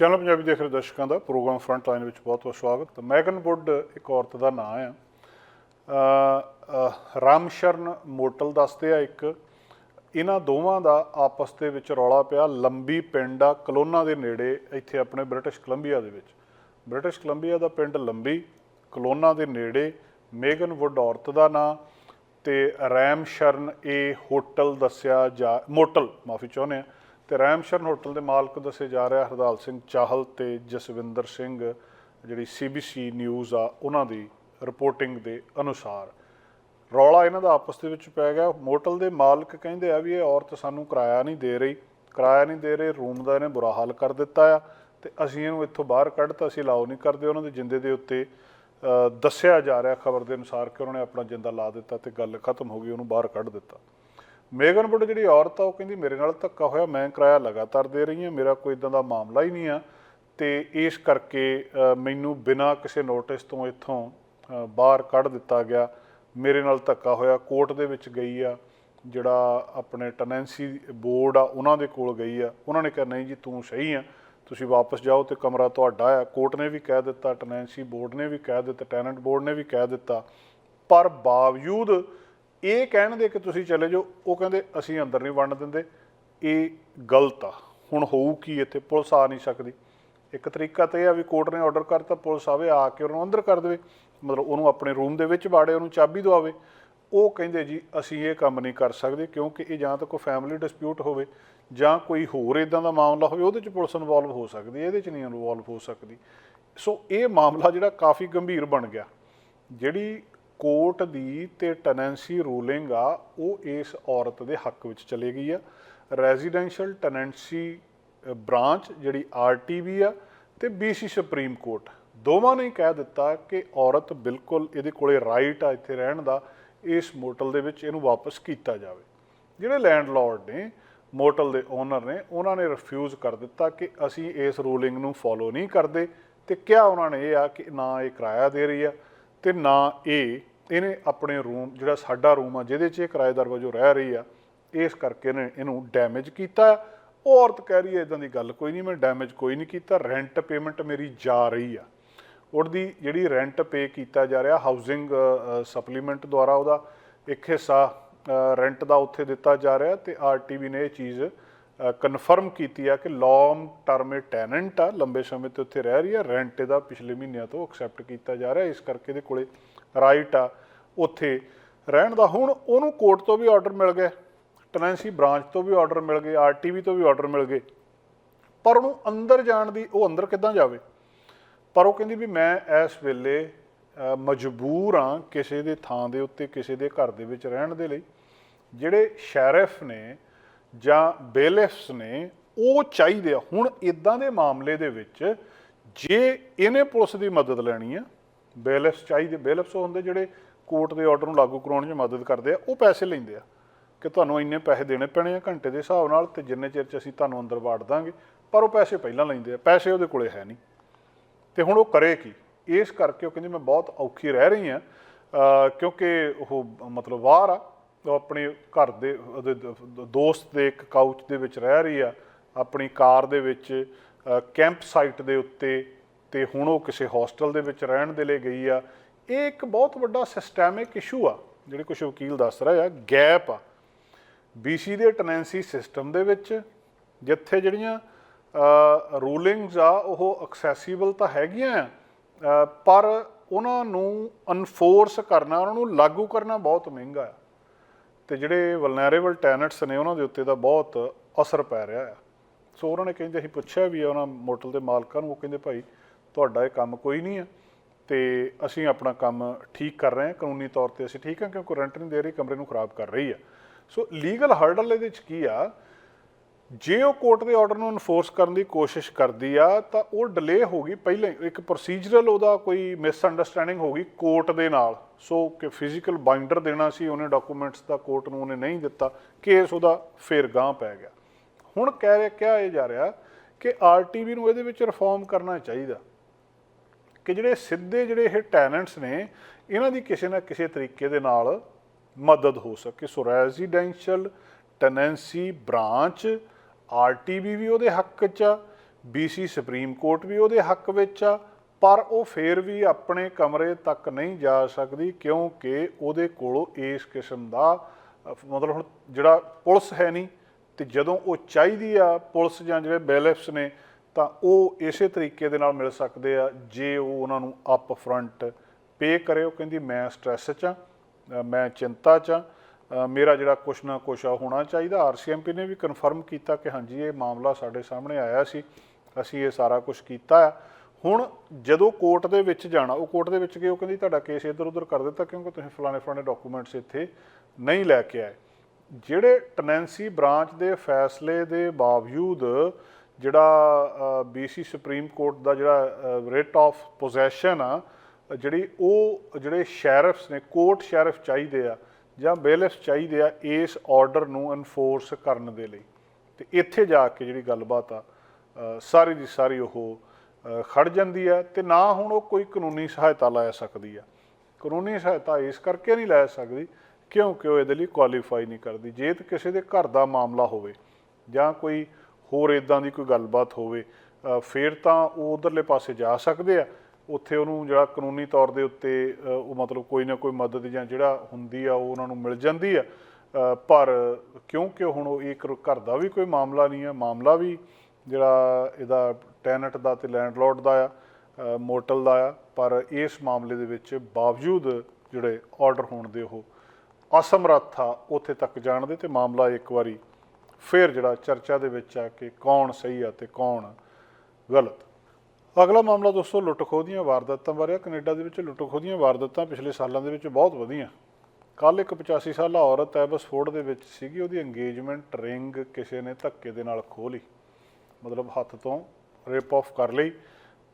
Channel Punjabi ਦੇਖ ਰਹੇ ਦਰਸ਼ਕਾਂ ਦਾ ਪ੍ਰੋਗਰਾਮ ਫਰੰਟ ਲਾਈਨ ਵਿੱਚ ਬਹੁਤ-ਬਹੁਤ ਸਵਾਗਤ। ਤਾਂ ਮੈਗਨ ਵੁੱਡ ਇੱਕ ਔਰਤ ਦਾ ਨਾਮ ਆ। ਅ, ਅ, ਰਾਮਸ਼ਰਨ ਮੋਟਲ ਦੱਸਦੇ ਆ ਇੱਕ ਇਹਨਾਂ ਦੋਵਾਂ ਦਾ ਆਪਸ ਦੇ ਵਿੱਚ ਰੌਲਾ ਪਿਆ ਲੰਬੀ ਪਿੰਡ ਆ ਕਲੋਨਾ ਦੇ ਨੇੜੇ ਇੱਥੇ ਆਪਣੇ ਬ੍ਰਿਟਿਸ਼ ਕੋਲੰਬੀਆ ਦੇ ਵਿੱਚ। ਬ੍ਰਿਟਿਸ਼ ਕੋਲੰਬੀਆ ਦਾ ਪਿੰਡ ਲੰਬੀ ਕਲੋਨਾ ਦੇ ਨੇੜੇ ਮੈਗਨ ਵੁੱਡ ਔਰਤ ਦਾ ਨਾਂ ਤੇ ਰੈਮ ਸ਼ਰਨ ਇਹ ਹੋਟਲ ਦੱਸਿਆ ਜਾ ਮੋਟਲ ਮਾਫੀ ਚਾਹੁੰਦੇ ਆ ਤੇ ਰੈਮ ਹੋਟਲ ਦੇ ਮਾਲਕ ਦੱਸੇ ਜਾ ਰਿਹਾ ਹਰਦਾਲ ਸਿੰਘ ਚਾਹਲ ਤੇ ਜਸਵਿੰਦਰ ਸਿੰਘ, ਜਿਹੜੀ ਸੀਬੀਸੀ ਨਿਊਜ਼ ਆ, ਉਹਨਾਂ ਦੀ ਰਿਪੋਰਟਿੰਗ ਦੇ ਅਨੁਸਾਰ। ਰੌਲਾ ਇਹਨਾਂ ਦਾ ਆਪਸ ਦੇ ਵਿੱਚ ਪੈ ਗਿਆ। ਮੋਟਲ ਦੇ ਮਾਲਕ ਕਹਿੰਦੇ ਆ ਵੀ ਇਹ ਔਰਤ ਸਾਨੂੰ ਕਿਰਾਇਆ ਨਹੀਂ ਦੇ ਰਹੀ। ਕਿਰਾਇਆ ਨਹੀਂ ਦੇ ਰਹੇ, ਰੂਮ ਦਾ ਇਹਨੇ ਬੁਰਾ ਹਾਲ ਕਰ ਦਿੱਤਾ ਆ ਤੇ ਅਸੀਂ ਇਹਨੂੰ ਇੱਥੋਂ ਬਾਹਰ ਕੱਢਤਾ ਅਸੀਂ ਲਾਓ ਨਹੀਂ ਕਰਦੇ। ਉਹਨਾਂ ਦੇ ਜਿੰਦੇ ਦੇ ਉੱਤੇ ਦੱਸਿਆ ਜਾ ਰਿਹਾ ਖਬਰ ਦੇ ਅਨੁਸਾਰ ਕਿ ਉਹਨਾਂ ਨੇ ਆਪਣਾ ਜਿੰਦਾ ਲਾ ਦਿੱਤਾ ਤੇ ਗੱਲ ਖਤਮ ਹੋ ਗਈ, ਉਹਨੂੰ ਬਾਹਰ ਕੱਢ ਦਿੱਤਾ। ਮੇਗਨ ਵੁੱਡ ਜਿਹੜੀ ਔਰਤ ਆ, ਉਹ ਕਹਿੰਦੀ, ਮੇਰੇ ਨਾਲ ਧੱਕਾ ਹੋਇਆ, ਮੈਂ ਕਿਰਾਇਆ ਲਗਾਤਾਰ ਦੇ ਰਹੀ ਹਾਂ, ਮੇਰਾ ਕੋਈ ਇਦਾਂ ਦਾ ਮਾਮਲਾ ਹੀ ਨਹੀਂ ਆ। ਤੇ ਇਸ ਕਰਕੇ ਮੈਨੂੰ ਬਿਨਾਂ ਕਿਸੇ ਨੋਟਿਸ ਤੋਂ ਇੱਥੋਂ ਬਾਹਰ ਕੱਢ ਦਿੱਤਾ ਗਿਆ। ਮੇਰੇ ਨਾਲ ਧੱਕਾ ਹੋਇਆ, ਕੋਰਟ ਦੇ ਵਿੱਚ ਗਈ ਆ। ਜਿਹੜਾ ਆਪਣੇ ਟੈਨੈਂਸੀ ਬੋਰਡ ਆ, ਉਹਨਾਂ ਦੇ ਕੋਲ ਗਈ ਆ। ਉਹਨਾਂ ਨੇ ਕਿਹਾ, ਨਹੀਂ ਜੀ, ਤੂੰ ਸਹੀ ਆ। ਤੁਸੀਂ ਵਾਪਸ ਜਾਓ ਤੇ ਕਮਰਾ ਤੁਹਾਡਾ ਆ। ਕੋਰਟ ਨੇ ਵੀ ਕਹਿ ਦਿੱਤਾ ਟੈਨੈਂਸੀ ਬੋਰਡ ਨੇ ਵੀ ਕਹਿ ਦਿੱਤਾ ਟੈਨੈਂਟ ਬੋਰਡ ਨੇ ਵੀ ਕਹਿ ਦਿੱਤਾ। ਪਰ ਬਾਵਜੂਦ ਇਹ ਕਹਿਣ ਦੇ ਕਿ ਤੁਸੀਂ ਚਲੇ ਜਾਓ, ਉਹ ਕਹਿੰਦੇ, ਅਸੀਂ ਅੰਦਰ ਨਹੀਂ ਵੜਨ ਦਿੰਦੇ। ਇਹ ਗਲਤ ਆ। ਹੁਣ ਹੋਊ ਕੀ ਇੱਥੇ? ਪੁਲਿਸ ਆ ਨਹੀਂ ਸਕਦੀ। ਇੱਕ ਤਰੀਕਾ ਤਾਂ ਇਹ ਆ ਵੀ ਕੋਰਟ ਨੇ ਆਰਡਰ ਕਰਤਾ, ਪੁਲਿਸ ਆਵੇ, ਆ ਕੇ ਉਹਨੂੰ ਅੰਦਰ ਕਰ ਦੇਵੇ। ਮਤਲਬ ਉਹਨੂੰ ਆਪਣੇ ਰੂਮ ਦੇ ਵਿੱਚ ਵਾੜੇ, ਉਹਨੂੰ ਚਾਬੀ ਦਵਾਵੇ। ਉਹ ਕਹਿੰਦੇ ਜੀ, ਅਸੀਂ ਇਹ ਕੰਮ ਨਹੀਂ ਕਰ ਸਕਦੇ ਕਿਉਂਕਿ ਇਹ ਜਾਂ ਤਾਂ ਕੋਈ ਫੈਮਿਲੀ ਡਿਸਪਿਊਟ ਹੋਵੇ ਜਾਂ ਕੋਈ ਹੋਰ ਇਦਾਂ ਦਾ ਮਾਮਲਾ ਹੋਵੇ, ਉਹਦੇ 'ਚ ਪੁਲਿਸ ਇਨਵੋਲਵ ਹੋ ਸਕਦੀ ਹੈ, ਇਹਦੇ 'ਚ ਨਹੀਂ ਇਨਵੋਲਵ ਹੋ ਸਕਦੀ। ਸੋ ਇਹ ਮਾਮਲਾ ਜਿਹੜਾ ਕਾਫੀ ਗੰਭੀਰ ਬਣ ਗਿਆ। ਜਿਹੜੀ ਕੋਰਟ ਦੀ ਤੇ ਟੈਨੈਂਸੀ ਰੂਲਿੰਗ ਆ, ਉਹ ਇਸ ਔਰਤ ਦੇ ਹੱਕ ਵਿੱਚ ਚਲੇ ਗਈ ਆ। ਰੈਜ਼ੀਡੈਂਸ਼ੀਅਲ ਟੈਨੈਂਸੀ ਬ੍ਰਾਂਚ ਜਿਹੜੀ ਆਰਟੀਬੀ ਆ ਤੇ ਬੀਸੀ ਸੁਪਰੀਮ ਕੋਰਟ। ਦੋਵਾਂ ਨੇ ਕਹਿ ਦਿੱਤਾ ਕਿ ਔਰਤ ਬਿਲਕੁਲ ਇਹਦੇ ਕੋਲੇ ਰਾਈਟ ਆ, ਇੱਥੇ ਰਹਿਣ ਦਾ, ਇਸ ਮੋਟਲ ਦੇ ਵਿੱਚ ਇਹਨੂੰ ਵਾਪਸ ਕੀਤਾ ਜਾਵੇ। ਜਿਹੜੇ ਲੈਂਡਲਾਰਡ ਨੇ ਮੋਟਲ ਦੇ ਓਨਰ ਨੇ, ਉਹਨਾਂ ਨੇ ਰਿਫਿਊਜ਼ ਕਰ ਦਿੱਤਾ ਕਿ ਅਸੀਂ ਇਸ ਰੂਲਿੰਗ ਨੂੰ ਫੋਲੋ ਨਹੀਂ ਕਰਦੇ ਤੇ ਕਿਹਾ ਉਹਨਾਂ ਨੇ ਇਹ ਆ ਕਿ ਨਾ ਇਹ ਕਿਰਾਇਆ ਦੇ ਰਹੀ ਆ ਤੇ ਨਾ ਇਹ ਇਹਨੇ ਆਪਣੇ ਰੂਮ, ਜਿਹੜਾ ਸਾਡਾ ਰੂਮ ਆ, ਜਿਹਦੇ 'ਚ ਇਹ ਕਿਰਾਏਦਾਰ ਵਜੋਂ ਰਹਿ ਰਹੀ ਆ, ਇਸ ਕਰਕੇ ਇਹਨੇ ਇਹਨੂੰ ਡੈਮੇਜ ਕੀਤਾ। ਉਹ ਔਰਤ ਕਹਿ ਰਹੀ ਹੈ ਇਦਾਂ ਦੀ ਗੱਲ ਕੋਈ ਨਹੀਂ, ਮੈਂ ਡੈਮੇਜ ਕੋਈ ਨਹੀਂ ਕੀਤਾ ਰੈਂਟ ਪੇਮੈਂਟ ਮੇਰੀ ਜਾ ਰਹੀ ਆ। ਉਹਦੀ ਜਿਹੜੀ ਰੈਂਟ ਪੇ ਕੀਤਾ ਜਾ ਰਿਹਾ ਹਾਊਸਿੰਗ ਸਪਲੀਮੈਂਟ ਦੁਆਰਾ ਉਹਦਾ ਇੱਕ ਹਿੱਸਾ ਰੈਂਟ ਦਾ ਉੱਥੇ ਦਿੱਤਾ ਜਾ ਰਿਹਾ ਤੇ ਆਰਟੀਵੀ ਨੇ ਇਹ ਚੀਜ਼ ਕਨਫਰਮ ਕੀਤੀ ਆ ਕਿ ਲੌਂਗ ਟਰਮ ਇਹ ਟੈਨੈਂਟ ਆ, ਲੰਬੇ ਸਮੇਂ ਤੋਂ ਉੱਥੇ ਰਹਿ ਰਹੀ ਆ ਰੈਂਟ ਇਹਦਾ ਪਿਛਲੇ ਮਹੀਨਿਆਂ ਤੋਂ ਐਕਸੈਪਟ ਕੀਤਾ ਜਾ ਰਿਹਾ। ਇਸ ਕਰਕੇ ਇਹਦੇ ਕੋਲੇ ਰਾਈਟ ਆ, ਉੱਥੇ ਰਹਿਣ ਦਾ। ਹੁਣ ਉਹਨੂੰ ਕੋਰਟ ਤੋਂ ਵੀ ਆਰਡਰ ਮਿਲ ਗਿਆ ਟੈਨੈਂਸੀ ਬ੍ਰਾਂਚ ਤੋਂ ਵੀ ਆਰਡਰ ਮਿਲ ਗਏ ਆਰਟੀਵੀ ਤੋਂ ਵੀ ਆਰਡਰ ਮਿਲ ਗਏ। ਪਰ ਉਹਨੂੰ ਅੰਦਰ ਜਾਣ ਦੀ, ਉਹ ਅੰਦਰ ਕਿੱਦਾਂ ਜਾਵੇ? ਪਰ ਉਹ ਕਹਿੰਦੀ ਵੀ ਮੈਂ ਇਸ ਵੇਲੇ ਮਜਬੂਰ ਹਾਂ ਕਿਸੇ ਦੇ ਥਾਂ ਦੇ ਉੱਤੇ, ਕਿਸੇ ਦੇ ਘਰ ਦੇ ਵਿੱਚ ਰਹਿਣ ਦੇ ਲਈ। ਜਿਹੜੇ ਸ਼ੈਰਿਫ ਨੇ ਜਾਂ ਬੇਲਿਫਸ ਨੇ, ਉਹ ਚਾਹੀਦੇ ਆ। ਹੁਣ ਇਦਾਂ ਦੇ ਮਾਮਲੇ ਦੇ ਵਿੱਚ ਜੇ ਇਹਨੇ ਪੁਲਿਸ ਦੀ ਮਦਦ ਲੈਣੀ ਆ ਬੇਲਿਫਸ ਚਾਹੀਦੇ, ਬੇਲਿਫਸ ਉਹ ਹੁੰਦੇ ਜਿਹੜੇ ਕੋਰਟ ਦੇ ਆਰਡਰ ਨੂੰ ਲਾਗੂ ਕਰਾਉਣ 'ਚ ਮਦਦ ਕਰਦੇ ਆ, ਉਹ ਪੈਸੇ ਲੈਂਦੇ ਆ ਕਿ ਤੁਹਾਨੂੰ ਇੰਨੇ ਪੈਸੇ ਦੇਣੇ ਪੈਣੇ ਆ ਘੰਟੇ ਦੇ ਹਿਸਾਬ ਨਾਲ ਤੇ ਜਿੰਨੇ ਚਿਰ 'ਚ ਅਸੀਂ ਤੁਹਾਨੂੰ ਅੰਦਰ ਵਾੜ ਦਾਂਗੇ, ਪਰ ਉਹ ਪੈਸੇ ਪਹਿਲਾਂ ਲੈਂਦੇ ਆ, ਪੈਸੇ ਉਹਦੇ ਕੋਲੇ ਹੈ ਨਹੀਂ। ਤੇ ਹੁਣ ਉਹ ਕਰੇ ਕੀ? ਇਸ ਕਰਕੇ ਉਹ ਕਹਿੰਦੀ ਮੈਂ ਬਹੁਤ ਔਖੀ ਰਹਿ ਰਹੀ ਹਾਂ ਕਿਉਂਕਿ ਉਹ ਮਤਲਬ ਬਾਹਰ ਆ, ਉਹ ਆਪਣੇ ਘਰ ਦੇ, ਉਹਦੇ ਦੋਸਤ ਦੇ ਇੱਕ ਕਾਊਚ ਦੇ ਵਿੱਚ ਰਹਿ ਰਹੀ ਆ, ਆਪਣੀ ਕਾਰ ਦੇ ਵਿੱਚ ਕੈਂਪ ਸਾਈਟ ਦੇ ਉੱਤੇ ਤੇ ਹੁਣ ਉਹ ਕਿਸੇ ਹੋਸਟਲ ਦੇ ਵਿੱਚ ਰਹਿਣ ਦੇ ਲਈ ਗਈ ਆ। ਇਹ ਇੱਕ ਬਹੁਤ ਵੱਡਾ ਸਿਸਟੈਮਿਕ ਇਸ਼ੂ ਆ, ਜਿਹੜੇ ਕੁਝ ਵਕੀਲ ਦੱਸ ਰਹੇ ਆ, ਗੈਪ ਆ। BC ਦੇ ਟੈਨੈਂਸੀ ਸਿਸਟਮ ਦੇ ਵਿੱਚ ਜਿੱਥੇ ਜਿਹੜੀਆਂ ਰੂਲਿੰਗਸ ਆ, ਉਹ ਐਕਸੈਸਿਬਲ ਤਾਂ ਹੈਗੀਆਂ ਆ ਪਰ ਉਹਨਾਂ ਨੂੰ ਅਨਫੋਰਸ ਕਰਨਾ, ਉਹਨਾਂ ਨੂੰ ਲਾਗੂ ਕਰਨਾ ਬਹੁਤ ਮਹਿੰਗਾ ਆ। ਤੇ ਜਿਹੜੇ ਵਲਨਰੇਬਲ ਟੈਨੈਂਟਸ ਨੇ, ਉਹਨਾਂ ਦੇ ਉੱਤੇ ਤਾਂ ਬਹੁਤ ਅਸਰ ਪੈ ਰਿਹਾ ਆ। ਸੋ ਉਹਨਾਂ ਨੇ ਕਹਿੰਦੇ, ਅਸੀਂ ਪੁੱਛਿਆ ਵੀ ਆ ਉਹਨਾਂ ਮੋਟਲ ਦੇ ਮਾਲਕਾਂ ਨੂੰ, ਉਹ ਕਹਿੰਦੇ, ਭਾਈ ਤੁਹਾਡਾ ਇਹ ਕੰਮ ਕੋਈ ਨਹੀਂ ਹੈ ਤੇ ਅਸੀਂ ਆਪਣਾ ਕੰਮ ਠੀਕ ਕਰ ਰਹੇ ਹਾਂ, ਕਾਨੂੰਨੀ ਤੌਰ ਤੇ ਅਸੀਂ ਠੀਕ ਹਾਂ ਕਿਉਂਕਿ ਰੈਂਟ ਨਹੀਂ ਦੇ ਰਹੀ, ਕਮਰੇ ਨੂੰ ਖਰਾਬ ਕਰ ਰਹੀ ਆ ਸੋ ਲੀਗਲ ਹਰਡਲ ਇਹਦੇ ਵਿੱਚ ਕੀ ਆ? ਜੇ ਉਹ ਕੋਰਟ ਦੇ ਆਰਡਰ ਨੂੰ ਇਨਫੋਰਸ ਕਰਨ ਦੀ ਕੋਸ਼ਿਸ਼ ਕਰਦੀ ਆ, ਤਾਂ ਉਹ ਡਿਲੇ ਹੋ ਗਈ ਪਹਿਲਾਂ ਹੀ। ਇੱਕ ਪ੍ਰੋਸੀਜਰਲ ਉਹਦਾ ਕੋਈ ਮਿਸਅੰਡਰਸਟੈਂਡਿੰਗ ਹੋ ਗਈ ਕੋਰਟ ਦੇ ਨਾਲ। ਸੋ ਕਿ ਫਿਜ਼ੀਕਲ ਬਾਈਂਡਰ ਦੇਣਾ ਸੀ, ਉਹਨੇ ਡਾਕੂਮੈਂਟਸ ਦਾ ਕੋਰਟ ਨੂੰ ਉਹਨੇ ਨਹੀਂ ਦਿੱਤਾ ਕੇਸ ਉਹਦਾ ਫੇਰ ਗਾਂ ਪੈ ਗਿਆ। ਹੁਣ ਕਹਿ ਰਿਹਾ ਕਿਹਾ ਇਹ ਜਾ ਰਿਹਾ ਕਿ ਆਰਟੀਵੀ ਨੂੰ ਇਹਦੇ ਵਿੱਚ ਰਿਫਾਰਮ ਕਰਨਾ ਚਾਹੀਦਾ। ਕਿ ਜਿਹੜੇ ਸਿੱਧੇ ਜਿਹੜੇ ਇਹ ਟੈਨੈਂਟਸ ਨੇ, ਇਹਨਾਂ ਦੀ ਕਿਸੇ ਨਾ ਕਿਸੇ ਤਰੀਕੇ ਦੇ ਨਾਲ ਮਦਦ ਹੋ ਸਕੇ। So residential tenancy branch RTB ਵੀ ਉਹਦੇ ਹੱਕ 'ਚ ਆ BC ਸੁਪਰੀਮ ਕੋਰਟ ਵੀ ਉਹਦੇ ਹੱਕ ਵਿੱਚ ਆ, ਪਰ ਉਹ ਫੇਰ ਵੀ ਆਪਣੇ ਕਮਰੇ ਤੱਕ ਨਹੀਂ ਜਾ ਸਕਦੀ ਕਿਉਂਕਿ ਉਹਦੇ ਕੋਲੋਂ ਇਸ ਕਿਸਮ ਦਾ, ਮਤਲਬ ਹੁਣ ਜਿਹੜਾ ਪੁਲਿਸ ਹੈ ਨਹੀਂ, ਤੇ ਜਦੋਂ ਉਹ ਚਾਹੀਦੀ ਆ ਪੁਲਿਸ ਜਾਂ ਜਿਹੜੇ ਬੈਲਫਸ ਨੇ ਤਾਂ ਉਹ ਇਸੇ ਤਰੀਕੇ ਦੇ ਨਾਲ ਮਿਲ ਸਕਦੇ ਆ, ਜੇ ਉਹ ਉਹਨਾਂ ਨੂੰ ਅਪ ਫਰੰਟ ਪੇ ਕਰੇ, ਉਹ ਕਹਿੰਦੀ ਮੈਂ ਸਟ੍ਰੈਸ 'ਚ ਆ ਮੈਂ ਚਿੰਤਾ 'ਚ ਆ ਮੇਰਾ ਜਿਹੜਾ ਕੁਛ ਨਾ ਕੁਛ ਆ ਹੋਣਾ ਚਾਹੀਦਾ। ਆਰਸੀਐਮਪੀ ਨੇ ਵੀ ਕਨਫਰਮ ਕੀਤਾ ਕਿ ਹਾਂਜੀ, ਇਹ ਮਾਮਲਾ ਸਾਡੇ ਸਾਹਮਣੇ ਆਇਆ ਸੀ, ਅਸੀਂ ਇਹ ਸਾਰਾ ਕੁਝ ਕੀਤਾ ਆ। ਹੁਣ ਜਦੋਂ ਕੋਰਟ ਦੇ ਵਿੱਚ ਜਾਣਾ, ਉਹ ਕੋਰਟ ਦੇ ਵਿੱਚ ਗਏ, ਉਹ ਕਹਿੰਦੀ ਤੁਹਾਡਾ ਕੇਸ ਇੱਧਰ ਉੱਧਰ ਕਰ ਦਿੱਤਾ, ਕਿਉਂਕਿ ਤੁਸੀਂ ਫਲਾਣੇ ਫਲਾਣੇ ਡਾਕੂਮੈਂਟਸ ਇੱਥੇ ਨਹੀਂ ਲੈ ਕੇ ਆਏ। ਜਿਹੜੇ ਟੈਨੈਂਸੀ ਬ੍ਰਾਂਚ ਦੇ ਫੈਸਲੇ ਦੇ ਬਾਵਜੂਦ ਜਿਹੜਾ ਬੀਸੀ ਸੁਪਰੀਮ ਕੋਰਟ ਦਾ ਜਿਹੜਾ ਰੇਟ ਆਫ ਪੋਜੈਸ਼ਨ ਆ ਜਿਹੜੀ ਉਹ ਜਿਹੜੇ ਸ਼ੈਰਿਫਸ ਨੇ ਕੋਰਟ ਸ਼ੈਰਿਫ ਚਾਹੀਦੇ ਆ ਜਾਂ ਬੇਲਿਫ ਚਾਹੀਦੇ ਆ ਇਸ ਆਰਡਰ ਨੂੰ ਐਨਫੋਰਸ ਕਰਨ ਦੇ ਲਈ। ਤੇ ਇੱਥੇ ਜਾ ਕੇ ਜਿਹੜੀ ਗੱਲਬਾਤ ਆ ਸਾਰੀ ਦੀ ਸਾਰੀ ਉਹ ਅ, ਖੜ ਜਾਂਦੀ ਆ ਤੇ ਨਾ ਹੁਣ ਉਹ ਕੋਈ ਕਾਨੂੰਨੀ ਸਹਾਇਤਾ ਲੈ ਸਕਦੀ ਆ। ਕਾਨੂੰਨੀ ਸਹਾਇਤਾ ਇਸ ਕਰਕੇ ਨਹੀਂ ਲੈ ਸਕਦੀ ਕਿਉਂਕਿ ਉਹ ਇਹਦੇ ਲਈ ਕੁਆਲੀਫਾਈ ਨਹੀਂ ਕਰਦੀ। ਜੇ ਤੇ ਕਿਸੇ ਦੇ ਘਰ ਦਾ ਮਾਮਲਾ ਹੋਵੇ ਜਾਂ ਕੋਈ ਹੋਰ ਇਦਾਂ ਦੀ ਕੋਈ ਗੱਲਬਾਤ ਹੋਵੇ ਅ, ਫਿਰ ਤਾਂ ਉਹ ਉਧਰਲੇ ਪਾਸੇ ਜਾ ਸਕਦੇ ਆ। ਉੱਥੇ ਉਹਨੂੰ ਜਿਹੜਾ ਕਾਨੂੰਨੀ ਤੌਰ ਦੇ ਉੱਤੇ ਉਹ ਮਤਲਬ ਕੋਈ ਨਾ ਕੋਈ ਮਦਦ ਜਾਂ ਜਿਹੜਾ ਹੁੰਦੀ ਆ ਉਹ ਉਹਨਾਂ ਨੂੰ ਮਿਲ ਜਾਂਦੀ ਆ। ਪਰ ਕਿਉਂਕਿ ਹੁਣ ਉਹ ਇੱਕ ਘਰ ਦਾ ਵੀ ਕੋਈ ਮਾਮਲਾ ਨਹੀਂ ਆ ਮਾਮਲਾ ਵੀ ਜਿਹੜਾ ਇਹਦਾ ਟੈਨਟ ਦਾ ਤੇ ਲੈਂਡਲੋਰਡ ਦਾ ਆ ਮੋਟਲ ਦਾ ਆ ਪਰ ਇਸ ਮਾਮਲੇ ਦੇ ਵਿੱਚ ਬਾਵਜੂਦ ਜਿਹੜੇ ਆਰਡਰ ਹੋਣ ਦੇ ਉਹ ਅਸਮਰੱਥ ਆ ਉੱਥੇ ਤੱਕ ਜਾਣ ਦੇ ਤੇ ਮਾਮਲਾ ਇੱਕ ਵਾਰੀ ਫਿਰ ਜਿਹੜਾ ਚਰਚਾ ਦੇ ਵਿੱਚ ਆ ਕਿ ਕੌਣ ਸਹੀ ਆ ਤੇ ਕੌਣ ਗਲਤ। ਅਗਲਾ ਮਾਮਲਾ ਦੋਸਤੋ ਲੁੱਟ ਖੋਹ ਦੀਆਂ ਵਾਰਦਾਤਾਂ ਬਾਰੇ ਆ। ਕੈਨੇਡਾ ਦੇ ਵਿੱਚ ਲੁੱਟ ਖੋਹ ਦੀਆਂ ਵਾਰਦਾਤਾਂ ਪਿਛਲੇ ਸਾਲਾਂ ਦੇ ਵਿੱਚ ਬਹੁਤ ਵਧੀਆਂ। ਕੱਲ ਇੱਕ 85 ਸਾਲਾ ਔਰਤ ਐਬਸਫੋਰਡ ਦੇ ਵਿੱਚ ਸੀਗੀ। ਉਹਦੀ ਇੰਗੇਜਮੈਂਟ ਰਿੰਗ ਕਿਸੇ ਨੇ ਧੱਕੇ ਦੇ ਨਾਲ ਖੋਹ ਲਈ। ਮਤਲਬ ਹੱਥ ਤੋਂ ਰੇਪ ਆਫ ਕਰ ਲਈ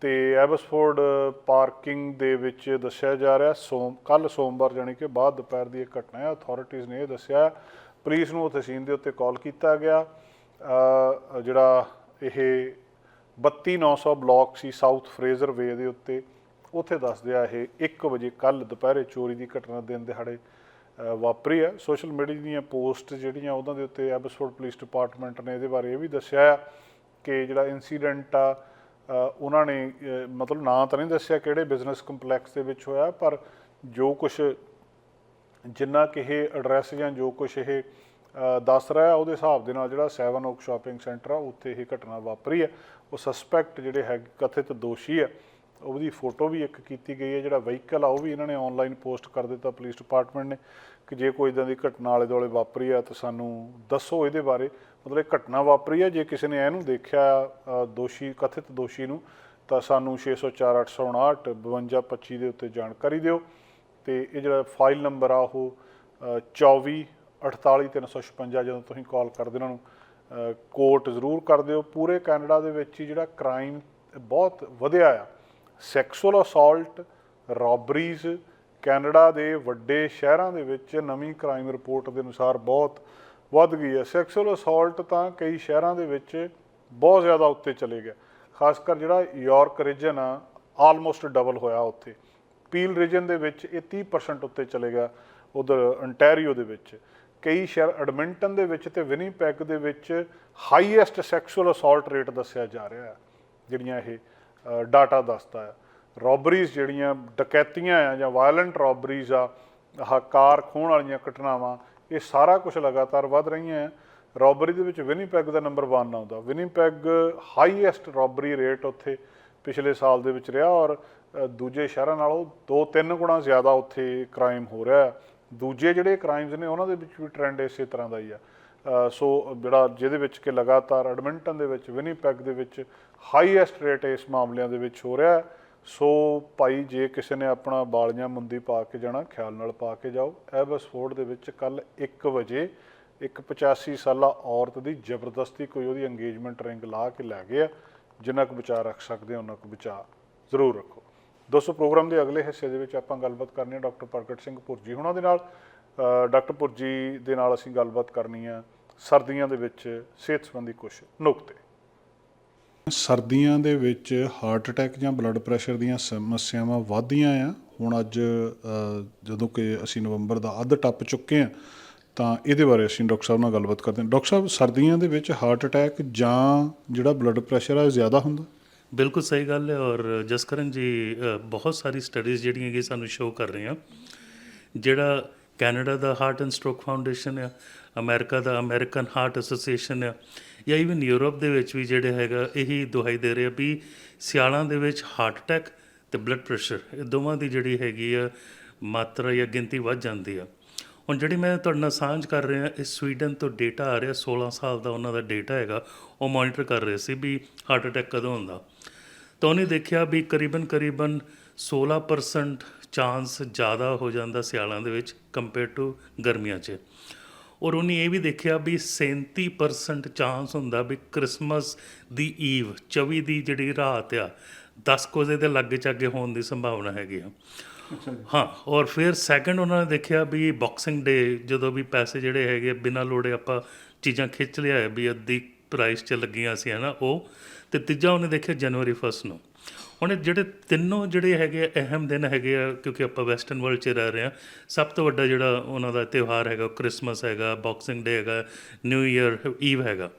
ਤੇ ਐਬਸਫੋਰਡ ਪਾਰਕਿੰਗ ਦੇ ਵਿੱਚ ਦੱਸਿਆ ਜਾ ਰਿਹਾ। ਸੋਮ ਕੱਲ ਸੋਮਵਾਰ ਜਾਨੀ ਕਿ ਬਾਅਦ ਦੁਪਹਿਰ ਦੀ ਇਹ ਘਟਨਾ ਹੈ। ਅਥਾਰਟੀਜ਼ ਨੇ ਇਹ ਦੱਸਿਆ ਪੁਲਿਸ ਨੂੰ ਉੱਥੇ ਸੀਨ ਦੇ ਉੱਤੇ ਕਾਲ ਕੀਤਾ ਗਿਆ। ਜਿਹੜਾ ਇਹ 32900 ਬਲਾਕ ਸੀ ਸਾਊਥ ਫਰੇਜ਼ਰ ਵੇ ਦੇ ਉੱਤੇ, ਉੱਥੇ ਦੱਸਦੇ ਆ ਇਹ 1 ਵਜੇ ਕੱਲ ਦੁਪਹਿਰੇ ਚੋਰੀ ਦੀ ਘਟਨਾ ਦਿਨ ਦਿਹਾੜੇ ਵਾਪਰੀ ਆ ਸੋਸ਼ਲ ਮੀਡੀਆ ਦੀਆਂ ਪੋਸਟ ਜਿਹੜੀਆਂ ਉਹਨਾਂ ਦੇ ਉੱਤੇ ਐਬਸਫੋਰਡ ਪੁਲਿਸ ਡਿਪਾਰਟਮੈਂਟ ਨੇ ਇਹਦੇ ਬਾਰੇ ਇਹ ਵੀ ਦੱਸਿਆ ਆ ਕਿ ਜਿਹੜਾ ਇਨਸੀਡੈਂਟ ਆ ਉਹਨਾਂ ਨੇ ਮਤਲਬ ਨਾਂ ਤਾਂ ਨਹੀਂ ਦੱਸਿਆ ਕਿਹੜੇ ਬਿਜ਼ਨਸ ਕੰਪਲੈਕਸ ਦੇ ਵਿੱਚ ਹੋਇਆ, ਪਰ ਜੋ ਕੁਝ ਜਿੰਨਾ ਕਿ ਇਹ ਐਡਰੈਸ ਜਾਂ ਜੋ ਕੁਝ ਇਹ ਦੱਸ ਰਿਹਾ ਉਹਦੇ ਹਿਸਾਬ ਦੇ ਨਾਲ ਜਿਹੜਾ ਸੈਵਨ ਓਕ ਸ਼ਾਪਿੰਗ ਸੈਂਟਰ ਆ, ਉੱਥੇ ਇਹ ਘਟਨਾ ਵਾਪਰੀ ਹੈ। ਉਹ ਸਸਪੈਕਟ ਜਿਹੜੇ ਹੈ, ਕਥਿਤ ਦੋਸ਼ੀ ਆ ਉਹਦੀ ਫੋਟੋ ਵੀ ਇੱਕ ਕੀਤੀ ਗਈ ਹੈ, ਜਿਹੜਾ ਵਹੀਕਲ ਆ, ਉਹ ਵੀ ਇਹਨਾਂ ਨੇ ਆਨਲਾਈਨ ਪੋਸਟ ਕਰ ਦਿੱਤਾ ਪੁਲਿਸ ਡਿਪਾਰਟਮੈਂਟ ਨੇ ਕਿ ਜੇ ਕੋਈ ਇਦਾਂ ਦੀ ਘਟਨਾ ਆਲੇ ਦੁਆਲੇ ਵਾਪਰੀ ਆ, ਤਾਂ ਸਾਨੂੰ ਦੱਸੋ ਇਹਦੇ ਬਾਰੇ। ਮਤਲਬ ਇਹ ਘਟਨਾ ਵਾਪਰੀ ਆ, ਜੇ ਕਿਸੇ ਨੇ ਇਹਨੂੰ ਦੇਖਿਆ ਦੋਸ਼ੀ, ਕਥਿਤ ਦੋਸ਼ੀ ਨੂੰ, ਤਾਂ ਸਾਨੂੰ 604 859 5225 ਦੇ ਉੱਤੇ ਜਾਣਕਾਰੀ ਦਿਓ। ਤੇ ਇਹ ਜਿਹੜਾ ਫਾਈਲ ਨੰਬਰ ਆ ਉਹ ਅ, 24 48 356 ਜਦੋਂ ਤੁਸੀਂ ਕਾਲ ਕਰਦੇ ਉਹਨਾਂ ਨੂੰ ਕੋਟ ਜ਼ਰੂਰ ਕਰ ਦਿਓ। ਪੂਰੇ ਕੈਨੇਡਾ ਦੇ ਵਿੱਚ ਹੀ ਜਿਹੜਾ ਕ੍ਰਾਈਮ ਬਹੁਤ ਵਧਿਆ ਆ। ਸੈਕਸੁਅਲ ਅਸਾਲਟ ਰੋਬਰੀਜ਼ ਕੈਨੇਡਾ ਦੇ ਵੱਡੇ ਸ਼ਹਿਰਾਂ ਦੇ ਵਿੱਚ ਨਵੀਂ ਕ੍ਰਾਈਮ ਰਿਪੋਰਟ ਦੇ ਅਨੁਸਾਰ ਬਹੁਤ ਵੱਧ ਗਈ ਹੈ ਸੈਕਸੁਅਲ ਅਸਾਲਟ ਤਾਂ ਕਈ ਸ਼ਹਿਰਾਂ ਦੇ ਵਿੱਚ ਬਹੁਤ ਜ਼ਿਆਦਾ ਉੱਤੇ ਚਲੇ ਗਿਆ। ਖਾਸ ਕਰ ਜਿਹੜਾ ਯਾਰਕ ਰੀਜਨ ਆ ਆਲਮੋਸਟ ਡਬਲ ਹੋਇਆ ਉੱਥੇ। ਪੀਲ ਰੀਜਨ ਦੇ ਵਿੱਚ ਇਹ 30% ਉੱਤੇ ਚਲੇ ਗਿਆ ਉਧਰ ontario ਦੇ ਵਿੱਚ। ਕਈ ਸ਼ਹਿਰ ਐਡਮਿੰਟਨ ਦੇ ਵਿੱਚ ਤੇ ਵਿਨੀਪੈਗ ਦੇ ਵਿੱਚ ਹਾਈਐਸਟ ਸੈਕਸੁਅਲ ਅਸਾਲਟ ਰੇਟ ਦੱਸਿਆ ਜਾ ਰਿਹਾ ਹੈ, ਜਿਹੜੀਆਂ ਇਹ ਡਾਟਾ ਦੱਸਦਾ ਹੈ। ਰੋਬਰੀਜ਼ ਜਿਹੜੀਆਂ ਡਕੈਤੀਆਂ ਆ ਜਾਂ ਵਾਇਲੈਂਟ ਰੋਬਰੀਜ਼ ਆ, ਆਹ, ਕਾਰ ਖੋਹਣ ਵਾਲੀਆਂ ਘਟਨਾਵਾਂ, ਇਹ ਸਾਰਾ ਕੁਝ ਲਗਾਤਾਰ ਵੱਧ ਰਹੀਆਂ ਹੈ। ਰੋਬਰੀ ਦੇ ਵਿੱਚ ਵਿਨੀਪੈਗ ਦਾ ਨੰਬਰ 1 ਆਉਂਦਾ। ਵਿਨੀਪੈਗ ਹਾਈਐਸਟ ਰੋਬਰੀ ਰੇਟ ਉੱਥੇ ਪਿਛਲੇ ਸਾਲ ਦੇ ਵਿੱਚ ਰਿਹਾ ਔਰ ਦੂਜੇ ਸ਼ਹਿਰਾਂ ਨਾਲੋਂ 2-3 ਗੁਣਾ ਜ਼ਿਆਦਾ ਉੱਥੇ ਕ੍ਰਾਈਮ ਹੋ ਰਿਹਾ ਹੈ। ਦੂਜੇ ਜਿਹੜੇ ਕ੍ਰਾਈਮਸ ਨੇ, ਉਹਨਾਂ ਦੇ ਵਿੱਚ ਵੀ ਟ੍ਰੈਂਡ ਇਸੇ ਤਰ੍ਹਾਂ ਦਾ ਹੀ ਆ ਸੋ ਜਿਹੜਾ ਜਿਹਦੇ ਵਿੱਚ ਕਿ ਲਗਾਤਾਰ ਐਡਮਿੰਟਨ ਦੇ ਵਿੱਚ ਵਿਨੀਪੈਗ ਦੇ ਵਿੱਚ ਹਾਈਐਸਟ ਰੇਟ ਇਸ ਮਾਮਲਿਆਂ ਦੇ ਵਿੱਚ ਹੋ ਰਿਹਾ ਸੋ ਭਾਈ, ਜੇ ਕਿਸੇ ਨੇ ਆਪਣਾ ਬਾਲੀਆਂ ਮੁੰਦੀ ਪਾ ਕੇ ਜਾਣਾ, ਖਿਆਲ ਨਾਲ ਪਾ ਕੇ ਜਾਓ। ਐਬਸਫੋਰਡ ਦੇ ਵਿੱਚ ਕੱਲ 1 ਵਜੇ ਇੱਕ 85 ਸਾਲਾ ਔਰਤ ਦੀ ਜ਼ਬਰਦਸਤੀ ਕੋਈ ਉਹਦੀ ਇੰਗੇਜਮੈਂਟ ਰਿੰਗ ਲਾ ਕੇ ਲੈ ਗਿਆ ਜਿੰਨਾ ਕੁ ਬਚਾ ਰੱਖ ਸਕਦੇ ਹੋ ਉਹਨਾਂ ਕੁ ਬਚਾ ਜ਼ਰੂਰ ਰੱਖੋ। ਦੋਸਤੋ, ਪ੍ਰੋਗਰਾਮ ਦੇ ਅਗਲੇ ਹਿੱਸੇ ਦੇ ਵਿੱਚ ਆਪਾਂ ਗੱਲਬਾਤ ਕਰਨੀ ਹੈ ਡਾਕਟਰ ਪ੍ਰਗਟ ਸਿੰਘ ਭੁਰਜੀ ਉਹਨਾਂ ਦੇ ਨਾਲ। ਡਾਕਟਰ ਪੁਰਜੀ ਦੇ ਨਾਲ ਅਸੀਂ ਗੱਲਬਾਤ ਕਰਨੀ ਆ ਸਰਦੀਆਂ ਦੇ ਵਿੱਚ ਸਿਹਤ ਸੰਬੰਧੀ ਕੁਝ ਨੁਕਤੇ। ਸਰਦੀਆਂ ਦੇ ਵਿੱਚ ਹਾਰਟ ਅਟੈਕ ਜਾਂ ਬਲੱਡ ਪ੍ਰੈਸ਼ਰ ਦੀਆਂ ਸਮੱਸਿਆਵਾਂ ਵੱਧਦੀਆਂ ਆ। ਹੁਣ ਅੱਜ ਜਦੋਂ ਕਿ ਅਸੀਂ ਨਵੰਬਰ ਦਾ ਅੱਧ ਟੱਪ ਚੁੱਕੇ ਆ ਤਾਂ ਇਹਦੇ ਬਾਰੇ ਅਸੀਂ ਡਾਕਟਰ ਸਾਹਿਬ ਨਾਲ ਗੱਲਬਾਤ ਕਰਦੇ ਹਾਂ। ਡਾਕਟਰ ਸਾਹਿਬ, ਸਰਦੀਆਂ ਦੇ ਵਿੱਚ ਹਾਰਟ ਅਟੈਕ ਜਾਂ ਜਿਹੜਾ ਬਲੱਡ ਪ੍ਰੈਸ਼ਰ ਆ, ਇਹ ਜ਼ਿਆਦਾ ਹੁੰਦਾ? ਬਿਲਕੁਲ ਸਹੀ ਗੱਲ ਹੈ ਔਰ ਜਸਕਰਨ ਜੀ ਬਹੁਤ ਸਾਰੀ ਸਟੱਡੀਜ਼ ਜਿਹੜੀਆਂ ਕਿ ਸਾਨੂੰ ਸ਼ੋਅ ਕਰ ਰਹੀਆਂ। ਜਿਹੜਾ ਕੈਨੇਡਾ ਦਾ ਹਾਰਟ ਐਂਡ ਸਟ੍ਰੋਕ ਫਾਊਂਡੇਸ਼ਨ ਆ, ਅਮਰੀਕਾ ਦਾ ਅਮਰੀਕਨ ਹਾਰਟ ਐਸੋਸੀਏਸ਼ਨ ਆ, ਜਾਂ ਇਵਨ ਯੂਰਪ ਦੇ ਵਿੱਚ ਵੀ ਜਿਹੜੇ ਹੈਗਾ, ਇਹੀ ਦੁਹਾਈ ਦੇ ਰਿਹਾ ਵੀ ਸਿਆਲਾਂ ਦੇ ਵਿੱਚ ਹਾਰਟ ਅਟੈਕ ਤੇ ਬਲੱਡ ਪ੍ਰੈਸ਼ਰ ਇਹ ਦੋਵਾਂ ਦੀ ਜਿਹੜੀ ਹੈਗੀ ਆ ਮਾਤਰਾ ਜਾਂ ਗਿਣਤੀ ਵੱਧ ਜਾਂਦੀ ਆ। ਹੁਣ ਜਿਹੜੀ ਮੈਂ ਤੁਹਾਡੇ ਨਾਲ ਸਾਂਝ ਕਰ ਰਿਹਾ, ਇਹ ਸਵੀਡਨ ਤੋਂ ਡੇਟਾ ਆ ਰਿਹਾ 16 ਸਾਲ ਦਾ ਉਹਨਾਂ ਦਾ ਡੇਟਾ ਹੈਗਾ, ਉਹ ਮੋਨੀਟਰ ਕਰ ਰਹੇ ਸੀ ਵੀ ਹਾਰਟ ਅਟੈਕ ਕਦੋਂ ਹੁੰਦਾ। ਤਾਂ ਉਹਨੇ ਦੇਖਿਆ ਵੀ ਕਰੀਬਨ ਕਰੀਬਨ 16% ਚਾਂਸ ਜ਼ਿਆਦਾ ਹੋ ਜਾਂਦਾ ਸਿਆਲਾਂ ਦੇ ਵਿੱਚ ਕੰਪੇਅਰ ਟੂ ਗਰਮੀਆਂ 'ਚ। ਔਰ ਉਹਨੇ ਇਹ ਵੀ ਦੇਖਿਆ ਵੀ 37% ਚਾਂਸ ਹੁੰਦਾ ਵੀ ਕ੍ਰਿਸਮਸ ਦੀ ਈਵ 24 ਦੀ ਜਿਹੜੀ ਰਾਤ ਆ 10 ਕੁ ਵਜੇ ਦੇ ਲਾਗੇ ਚਾਗੇ ਹੋਣ ਦੀ ਸੰਭਾਵਨਾ ਹੈਗੀ ਆ। ਹਾਂ ਔਰ ਫਿਰ ਸੈਕੰਡ ਉਹਨਾਂ ਨੇ ਦੇਖਿਆ ਵੀ ਬਾਕਸਿੰਗ ਡੇ ਜਦੋਂ ਵੀ ਪੈਸੇ ਜਿਹੜੇ ਹੈਗੇ ਬਿਨਾਂ ਲੋੜੇ ਆਪਾਂ ਚੀਜ਼ਾਂ ਖਿੱਚ ਲਿਆ ਹੈ ਵੀ ਅੱਧੀ ਪ੍ਰਾਈਸ 'ਚ ਲੱਗੀਆਂ ਸੀ ਹਨਾ ਉਹ। ਤੇ ਤੀਜਾ ਉਹਨੇ ਦੇਖਿਆ ਜਨਵਰੀ 1 ਨੂੰ। ਹੁਣ ਜਿਹੜੇ ਤਿੰਨੋਂ ਜਿਹੜੇ ਹੈਗੇ ਆ, ਅਹਿਮ ਦਿਨ ਹੈਗੇ ਆ ਕਿਉਂਕਿ ਆਪਾਂ ਵੈਸਟਰਨ ਵਰਲਡ 'ਚ ਰਹਿ ਰਹੇ ਆ ਸਭ ਤੋਂ ਵੱਡਾ ਜਿਹੜਾ ਉਹਨਾਂ ਦਾ ਤਿਉਹਾਰ ਹੈਗਾ ਕ੍ਰਿਸਮਸ ਹੈਗਾ ਬਾਕਸਿੰਗ ਡੇ ਹੈਗਾ ਨਿਊ ਈਅਰ ਈਵ ਹੈਗਾ।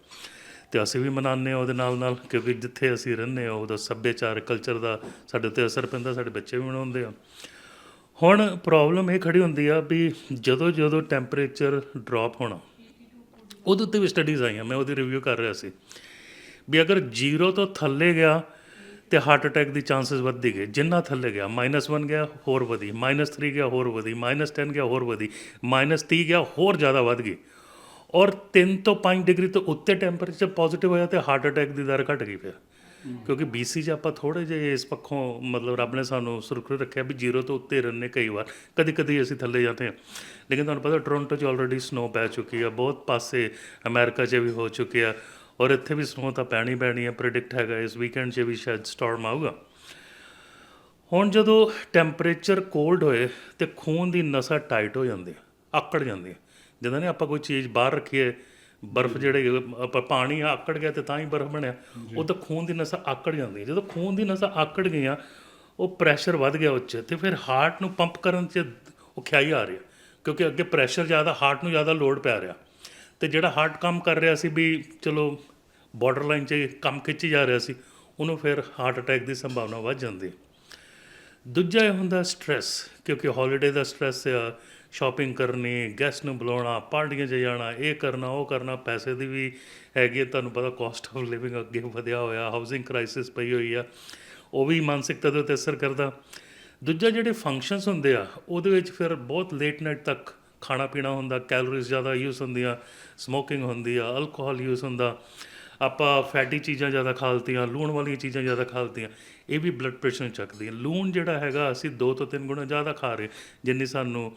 ਤੇ ਅਸੀਂ ਵੀ ਮਨਾਉਂਦੇ ਹਾਂ ਉਹਦੇ ਨਾਲ ਨਾਲ ਕਿਉਂਕਿ ਜਿੱਥੇ ਅਸੀਂ ਰਹਿੰਦੇ ਹਾਂ ਉਹਦਾ ਸੱਭਿਆਚਾਰ ਕਲਚਰ ਦਾ ਸਾਡੇ ਉੱਤੇ ਅਸਰ ਪੈਂਦਾ ਸਾਡੇ ਬੱਚੇ ਵੀ ਮਨਾਉਂਦੇ ਆ। ਹੁਣ ਪ੍ਰੋਬਲਮ ਇਹ ਖੜੀ ਹੁੰਦੀ ਆ ਵੀ ਜਦੋਂ ਜਦੋਂ ਟੈਂਪਰੇਚਰ ਡ੍ਰੌਪ ਹੋਣਾ, ਉਹਦੇ ਉੱਤੇ ਵੀ ਸਟੱਡੀਜ਼ ਆਈਆਂ, ਮੈਂ ਉਹਦੀ ਰਿਵਿਊ ਕਰ ਰਿਹਾ ਸੀ। ਵੀ ਅਗਰ 0 ਤੋਂ ਥੱਲੇ ਗਿਆ ਤੇ ਹਾਰਟ ਅਟੈਕ ਦੀ ਚਾਂਸਸ ਵੱਧਦੀ ਗਏ, ਜਿੰਨਾ ਥੱਲੇ ਗਿਆ -1 ਗਿਆ, ਹੋਰ ਵਧੀ -3 ਗਿਆ, ਹੋਰ ਵਧੀ -10 ਗਿਆ, ਹੋਰ ਵਧੀ -30 ਗਿਆ, ਹੋਰ ਜ਼ਿਆਦਾ ਵੱਧ ਗਈ। ਔਰ 3 ਤੋਂ 5 ਡਿਗਰੀ ਤੋਂ ਉੱਤੇ ਟੈਂਪਰੇਚਰ ਪੋਜ਼ਿਟਿਵ ਹੋਇਆ ਤੇ ਹਾਰਟ ਅਟੈਕ ਦੀ ਦਰ ਘਟ ਗਈ ਫਿਰ। ਕਿਉਂਕਿ BC 'ਚ ਆਪਾਂ ਥੋੜੇ ਜਿਹੇ ਇਸ ਪੱਖੋਂ ਮਤਲਬ ਰੱਬ ਨੇ ਸਾਨੂੰ ਸੁਰੱਖਿਅਤ ਰੱਖਿਆ ਵੀ ਜ਼ੀਰੋ ਤੋਂ ਉੱਤੇ ਰਹਿੰਦੇ ਕਈ ਵਾਰ ਕਦੀ ਕਦੀ ਅਸੀਂ ਥੱਲੇ ਜਾਂਦੇ ਹਾਂ। ਲੇਕਿਨ ਤੁਹਾਨੂੰ ਪਤਾ ਟੋਰਾਂਟੋ 'ਚ ਆਲਰੇਡੀ ਸਨੋ ਪੈ ਚੁੱਕੀ ਆ, ਬਹੁਤ ਪਾਸੇ ਅਮਰੀਕਾ 'ਚ ਵੀ ਹੋ ਚੁੱਕੀ ਆ ਔਰ ਇੱਥੇ ਵੀ ਸਨੋ ਤਾਂ ਪੈਣੀ ਪੈਣੀ ਹੈ ਪ੍ਰੈਡਿਕਟ ਹੈਗਾ ਇਸ ਵੀਕਐਂਡ 'ਚ ਵੀ ਸ਼ਾਇਦ ਸਟਾਰਮ ਆਊਗਾ। ਹੁਣ ਜਦੋਂ ਟੈਂਪਰੇਚਰ ਕੋਲਡ ਹੋਏ ਤੇ ਖੂਨ ਦੀ ਨਸਾਂ ਟਾਈਟ ਹੋ ਜਾਂਦੀ ਆਕੜ ਜਾਂਦੀ ਜਦੋਂ ਨੇ ਆਪਾਂ ਕੋਈ ਚੀਜ਼ ਬਾਹਰ ਰੱਖੀਏ ਬਰਫ਼ ਜਿਹੜੇ ਆਪਾਂ ਪਾਣੀ ਆਕੜ ਗਿਆ ਤੇ ਤਾਂ ਹੀ ਬਰਫ਼ ਬਣਿਆ। ਉਹ ਤਾਂ ਖੂਨ ਦੀ ਨਸਾਂ ਆਕੜ ਜਾਂਦੀ ਜਦੋਂ ਖੂਨ ਦੀ ਨਸਾਂ ਆਕੜ ਗਈਆਂ, ਉਹ ਪ੍ਰੈਸ਼ਰ ਵੱਧ ਗਿਆ ਉੱਚ ਤੇ ਫਿਰ ਹਾਰਟ ਨੂੰ ਪੰਪ ਕਰਨ 'ਚ ਉਹ ਖਿਆਈ ਆ ਰਿਹਾ ਕਿਉਂਕਿ ਅੱਗੇ ਪ੍ਰੈਸ਼ਰ ਜ਼ਿਆਦਾ ਹਾਰਟ ਨੂੰ ਜ਼ਿਆਦਾ ਲੋਡ ਪੈ ਰਿਹਾ। ਤੇ ਜਿਹੜਾ ਹਾਰਟ ਕੰਮ ਕਰ ਰਿਹਾ ਸੀ ਵੀ ਚਲੋ ਬਾਰਡਰ ਲਾਈਨ 'ਚ ਕੰਮ ਖਿੱਚੀ ਜਾ ਰਿਹਾ ਸੀ, ਉਹਨੂੰ ਫਿਰ ਹਾਰਟ ਅਟੈਕ ਦੀ ਸੰਭਾਵਨਾ ਵੱਧ ਜਾਂਦੀ ਹੈ। ਦੂਜਾ ਇਹ ਹੁੰਦਾ ਸਟ੍ਰੈਸ ਕਿਉਂਕਿ ਹੌਲੀਡੇ ਦਾ ਸਟ੍ਰੈਸ ਆ ਸ਼ਾਪਿੰਗ ਕਰਨੀ ਗੈਸਟ ਨੂੰ ਬੁਲਾਉਣਾ ਪਾਰਟੀਆਂ 'ਚ ਜਾਣਾ ਇਹ ਕਰਨਾ ਉਹ ਕਰਨਾ ਪੈਸੇ ਦੀ ਵੀ ਹੈਗੀ ਹੈ, ਤੁਹਾਨੂੰ ਪਤਾ ਕਾਸਟ ਆਫ ਲਿਵਿੰਗ ਅੱਗੇ ਵਧਿਆ ਹੋਇਆ ਹਾਊਸਿੰਗ ਕ੍ਰਾਈਸਿਸ ਪਈ ਹੋਈ ਆ ਉਹ ਵੀ ਮਾਨਸਿਕਤਾ ਦੇ ਉੱਤੇ ਅਸਰ ਕਰਦਾ। ਦੂਜਾ ਜਿਹੜੇ ਫੰਕਸ਼ਨਸ ਹੁੰਦੇ ਆ ਉਹਦੇ ਵਿੱਚ ਫਿਰ ਬਹੁਤ ਲੇਟ ਨਾਈਟ ਤੱਕ ਖਾਣਾ ਪੀਣਾ ਹੁੰਦਾ ਕੈਲੋਰੀਜ਼ ਜ਼ਿਆਦਾ ਯੂਜ਼ ਹੁੰਦੀਆਂ ਸਮੋਕਿੰਗ ਹੁੰਦੀ ਆ ਅਲਕੋਹਲ ਯੂਜ਼ ਹੁੰਦਾ ਆਪਾਂ ਫੈਟੀ ਚੀਜ਼ਾਂ ਜ਼ਿਆਦਾ ਖਾ ਲਤੀਆਂ, ਲੂਣ ਵਾਲੀਆਂ ਚੀਜ਼ਾਂ ਜ਼ਿਆਦਾ ਖਾ ਲਤੀਆਂ, ਇਹ ਵੀ ਬਲੱਡ ਪ੍ਰੈਸ਼ਰ ਨੂੰ ਚੱਕਦੀਆਂ ਲੂਣ ਜਿਹੜਾ ਹੈਗਾ, ਅਸੀਂ 2 ਤੋਂ 3 ਗੁਣਾ ਜ਼ਿਆਦਾ ਖਾ ਰਹੇ ਜਿੰਨੀ ਸਾਨੂੰ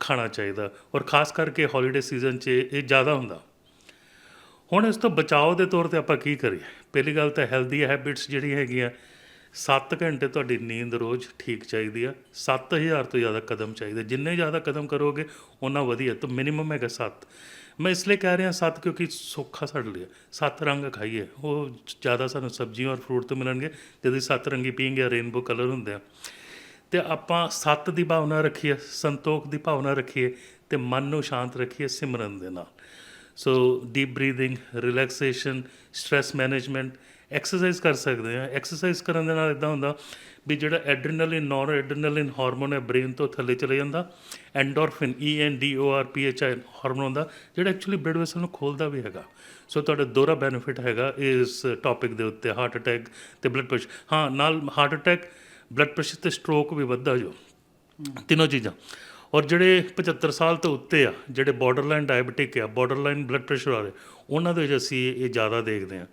ਖਾਣਾ ਚਾਹੀਦਾ। ਔਰ ਖਾਸ ਕਰਕੇ ਹੌਲੀਡੇ ਸੀਜ਼ਨ 'ਚ ਇਹ ਜ਼ਿਆਦਾ ਹੁੰਦਾ। ਹੁਣ ਇਸ ਤੋਂ ਬਚਾਓ ਦੇ ਤੌਰ ਤੇ ਆਪਾਂ ਕੀ ਕਰੀਏ? ਪਹਿਲੀ ਗੱਲ ਤਾਂ ਹੈਲਦੀ ਹੈਬਿਟਸ ਜਿਹੜੀ ਹੈਗੀਆਂ 7 ਘੰਟੇ ਤੁਹਾਡੀ ਨੀਂਦ ਰੋਜ਼ ਠੀਕ ਚਾਹੀਦੀ ਆ। 7000 ਤੋਂ ਜ਼ਿਆਦਾ ਕਦਮ ਚਾਹੀਦੇ। ਜਿੰਨੇ ਜ਼ਿਆਦਾ ਕਦਮ ਕਰੋਗੇ ਉਹਨਾਂ ਵਧੀਆ। ਤਾਂ ਮਿਨੀਮਮ ਹੈਗਾ 7 ਮੈਂ ਇਸ ਲਈ ਕਹਿ ਰਿਹਾ, ਸੱਤ ਕਿਉਂਕਿ ਸੌਖਾ ਸਾਡੇ ਲਈ ਸੱਤ ਰੰਗ ਖਾਈਏ, ਉਹ ਜ਼ਿਆਦਾ ਸਾਨੂੰ ਸਬਜ਼ੀਆਂ ਔਰ ਫਰੂਟ ਤੋਂ ਮਿਲਣਗੇ, ਜਦੋਂ ਸੱਤ ਰੰਗੀ ਪੀਂਗੇ ਰੇਨਬੋ ਕਲਰ ਹੁੰਦੇ ਆ। ਤੇ ਆਪਾਂ ਸੱਤ ਦੀ ਭਾਵਨਾ ਰੱਖੀਏ, ਸੰਤੋਖ ਦੀ ਭਾਵਨਾ ਰੱਖੀਏ, ਤੇ ਮਨ ਨੂੰ ਸ਼ਾਂਤ ਰੱਖੀਏ ਸਿਮਰਨ ਦੇ ਨਾਲ। So deep breathing relaxation stress management exercise ਕਰ ਸਕਦੇ ਆ ਐਕਸਰਸਾਈਜ਼ ਕਰਨ ਦੇ ਨਾਲ ਇਦਾਂ ਹੁੰਦਾ ਵੀ ਜਿਹੜਾ ਐਡਰੀਨਲਿਨ ਨੌਰ ਐਡਰੀਨਲਿਨ ਹਾਰਮੋਨ ਹੈ, ਬ੍ਰੇਨ ਤੋਂ ਥੱਲੇ ਚਲੇ ਜਾਂਦਾ। Endorphin E N D O R P H I hormone ਦਾ ਜਿਹੜਾ ਐਕਚੁਅਲੀ ਬਲੱਡ ਵੈਸਲ ਨੂੰ ਖੋਲਦਾ ਵੀ ਹੈਗਾ। ਸੋ ਤੁਹਾਡਾ ਦੋਹਰਾ ਬੈਨੀਫਿਟ ਹੈਗਾ ਇਸ ਟੌਪਿਕ ਦੇ ਉੱਤੇ ਹਾਰਟ ਅਟੈਕ ਤੇ ਬਲੱਡ ਪ੍ਰੈਸ਼ਰ ਹਾਂ, ਨਾਲ ਹਾਰਟ ਅਟੈਕ ਬਲੱਡ ਪ੍ਰੈਸ਼ਰ ਤੇ ਸਟ੍ਰੋਕ ਵੀ ਵੱਧਦਾ ਜੋ। ਤਿੰਨੋਂ ਚੀਜ਼ਾਂ। ਔਰ ਜਿਹੜੇ 75 ਸਾਲ ਤੋਂ ਉੱਤੇ ਆ, ਜਿਹੜੇ ਬਾਰਡਰਲਾਈਨ ਡਾਇਬੀਟਿਕ ਆ ਬਾਰਡਰਲਾਈਨ ਬਲੱਡ ਪ੍ਰੈਸ਼ਰ ਵਾਲੇ, ਉਹਨਾਂ ਦੇ ਵਿੱਚ ਅਸੀਂ ਇਹ ਜ਼ਿਆਦਾ ਦੇਖਦੇ ਆ